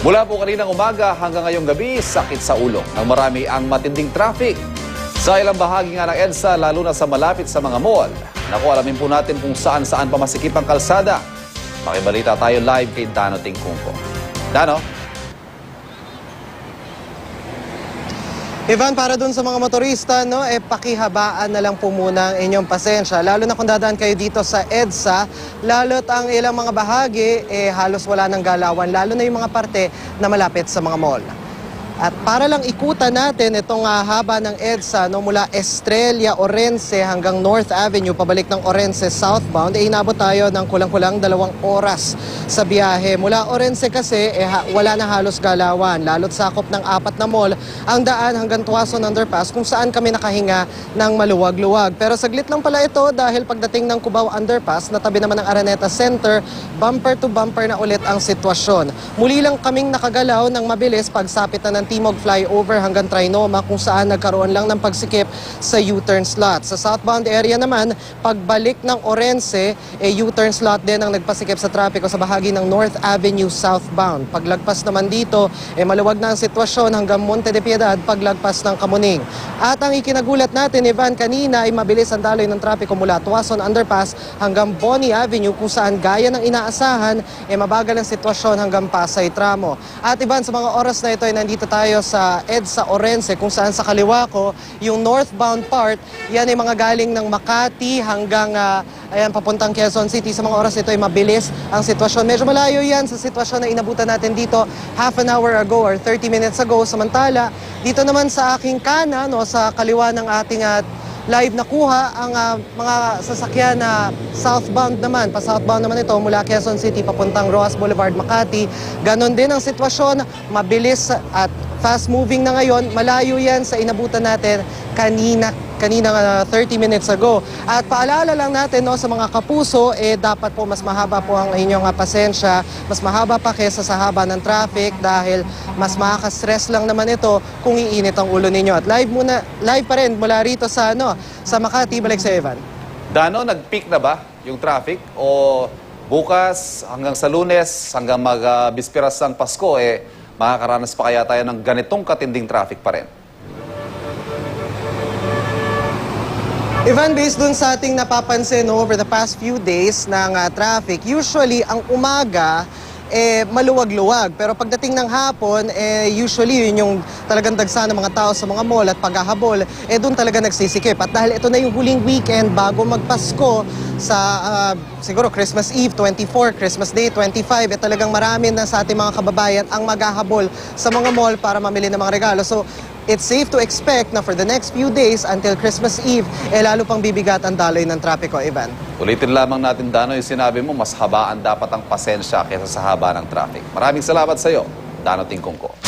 Mula po kaninang umaga hanggang ngayong gabi, sakit sa ulo ng marami ang matinding traffic. Sa ilang bahagi nga ng EDSA, lalo na sa malapit sa mga mall. Naku, alamin po natin kung saan-saan pa masikip ang kalsada. Pakibalita tayo live kay Dano Tingkungko. Dano? Ivan, para dun sa mga motorista, no, eh, pakihabaan na lang po muna ang inyong pasensya. Lalo na kung dadaan kayo dito sa EDSA, lalo't ang ilang mga bahagi, eh, halos wala ng galawan, lalo na yung mga parte na malapit sa mga mall. At para lang ikutan natin itong ah, haba ng EDSA no, mula Estrella, Orense hanggang North Avenue, pabalik ng Orense southbound, eh, inabot tayo ng kulang-kulang dalawang oras sa biyahe. Mula Orense kasi eh, wala na halos galawan, lalo't sakop ng apat na mall ang daan hanggang Tuason Underpass kung saan kami nakahinga ng maluwag-luwag. Pero saglit lang pala ito dahil pagdating ng Cubao Underpass, natabi naman ng Araneta Center, bumper to bumper na ulit ang sitwasyon. Muli lang kaming nakagalaw ng mabilis pagsapit na ng Timog Flyover hanggang Trinoma kung saan nagkaroon lang ng pagsikip sa U-turn slot. Sa southbound area naman, pagbalik ng Orense, eh, U-turn slot din ang nagpasikip sa trapiko sa bahagi ng North Avenue southbound. Paglagpas naman dito, eh, maluwag na ang sitwasyon hanggang Monte de Piedad paglagpas ng Kamuning. At ang ikinagulat natin, Ivan, kanina ay mabilis ang daloy ng trapiko mula Tuason Underpass hanggang Bonnie Avenue kung saan gaya ng inaasahan, eh, mabagal ang sitwasyon hanggang Pasay Tramo. At Ivan, sa mga oras na ito ay nandito tayo sa EDSA Orense kung saan sa kaliwa ko, yung northbound part, yan ay mga galing ng Makati hanggang ah, ayan, papuntang Quezon City. Sa mga oras nito ay mabilis ang sitwasyon. Medyo malayo yan sa sitwasyon na inabutan natin dito half an hour ago or 30 minutes ago. Samantala, dito naman sa aking kanan, no, sa kaliwa ng ating ah, live na kuha ang ah, mga sasakyan na southbound naman, pa southbound naman ito mula Quezon City papuntang Roas Boulevard, Makati. Ganon din ang sitwasyon, mabilis at fast moving na ngayon. Malayo yan sa inabutan natin kanina kanina ah, 30 minutes ago. At paalala lang natin no, sa mga kapuso, eh, dapat po mas mahaba po ang inyong ah, pasensya, mas mahaba pa kesa sa haba ng traffic dahil mas makaka-stress lang naman ito kung iinit ang ulo ninyo. At live muna, live pa rin mula rito sa ano, sa Makati, balik sa Evan. Dano, nag-peak na ba yung traffic? O bukas hanggang sa lunes, hanggang mag-bispiras ng Pasko, eh, makakaranas pa kaya tayo ng ganitong katinding traffic pa rin? Ivan, based dun sa ating napapansin no, over the past few days ng ah, traffic, usually ang umaga eh, maluwag-luwag. Pero pagdating ng hapon, eh, usually yun yung talagang dagsa ng mga tao sa mga mall at paghahabol, eh doon talaga nagsisikip. At dahil ito na yung huling weekend bago magpasko sa ah, siguro Christmas Eve 24, Christmas Day 25, eh talagang marami na sa ating mga kababayan ang maghahabol sa mga mall para mamili ng mga regalo. So it's safe to expect na for the next few days until Christmas Eve, eh lalo pang bibigat ang daloy ng trapiko, Ivan. Ulitin lamang natin, Dano, yung sinabi mo, mas habaan dapat ang pasensya kaysa sa haba ng traffic. Maraming salamat sa iyo, Dano Tingkongko.